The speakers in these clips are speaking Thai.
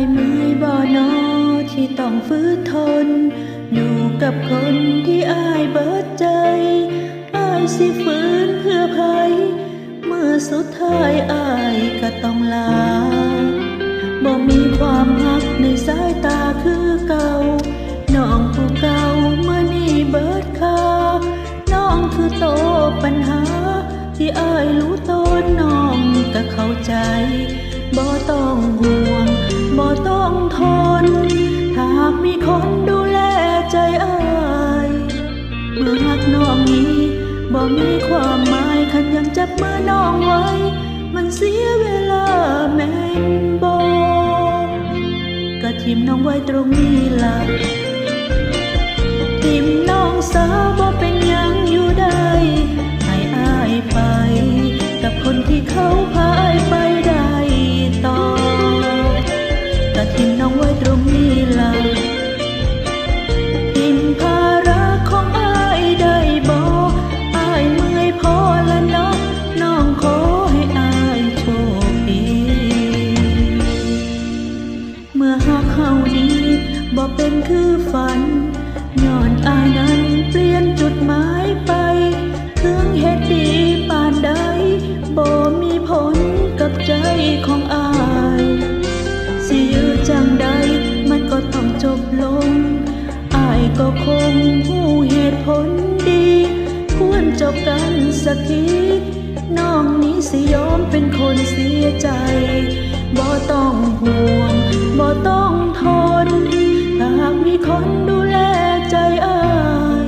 ายไม้บอนอที่ต้องฟื้นทน อยู่กับคนที่อายเบิดใจอายสิฟื้นเพื่อภัย เมื่อสุดท้ายอายก็ต้องลาบ่มีความรักในสายตาคือเก่าน้องผู้เก่าเมื่อนี้เบิดค่าน้องคือโตปัญหา ที่อายรู้ตนน้องก็เข้าใจ บ่ต้องห่วงบ่ต้องทนถ้าหากมีคนดูแลใจอายเมื่อหักน้องนี้บ่มีความหมายคันยังจับมือน้องไว้ มันเสียเวลาแม่นบ่กะทิมน้องไว้ตรงนี้ล่ะทิมน้องสาวบ่เป็นยังอยู่ได้ให้อายไป กับคนที่เขาพา กเขานี้บ่เป็นคือฝันย้อนอายนั้นเปลี่ยนจุดหมายไปถึงเหตุดีปานใดบ่มีผลกับใจของอายสิยือจังใดมันก็ต้องจบลงอายก็คงหูเหตุผลดี ควรจบกันสักทีน้องนี้สิยอมเป็นคนเสียใจบ่ต้องห่วง บ่ต้องทนหากมีคนดูแลใจอาย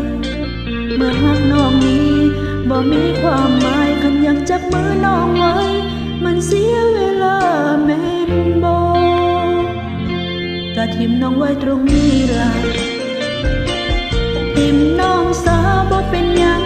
เมื่อหักน้องนี้บ่มีความหมายคันยังจับมือน้องไว้ มันเสียเวลาแม่นบ่กะทิมน้องไว้ตรงนี้ล่ะทิมน้องสาวบ่เป็นยัง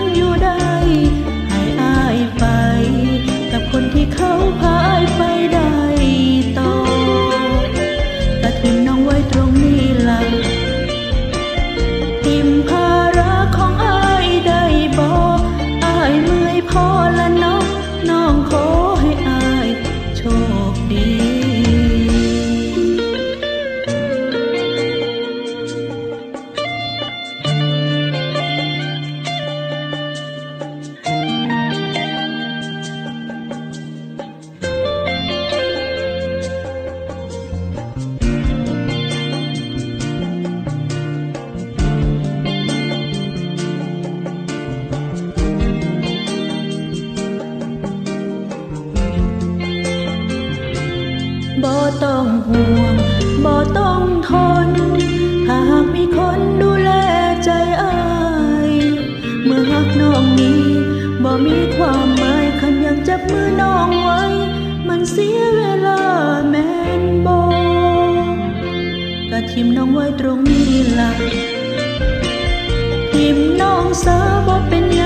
บ่ต้องห่วงบ่ต้องทนถ้าหากมีคนดูแลใจอายเมื่อหักน้องนี้บ่มีความหมายคันยังจับมือน้องไว้ มันเสียเวลาแม่นบ่กะทิมน้องไว้ตรงนี้ล่ะทิมน้องสาวบ่เป็นยัง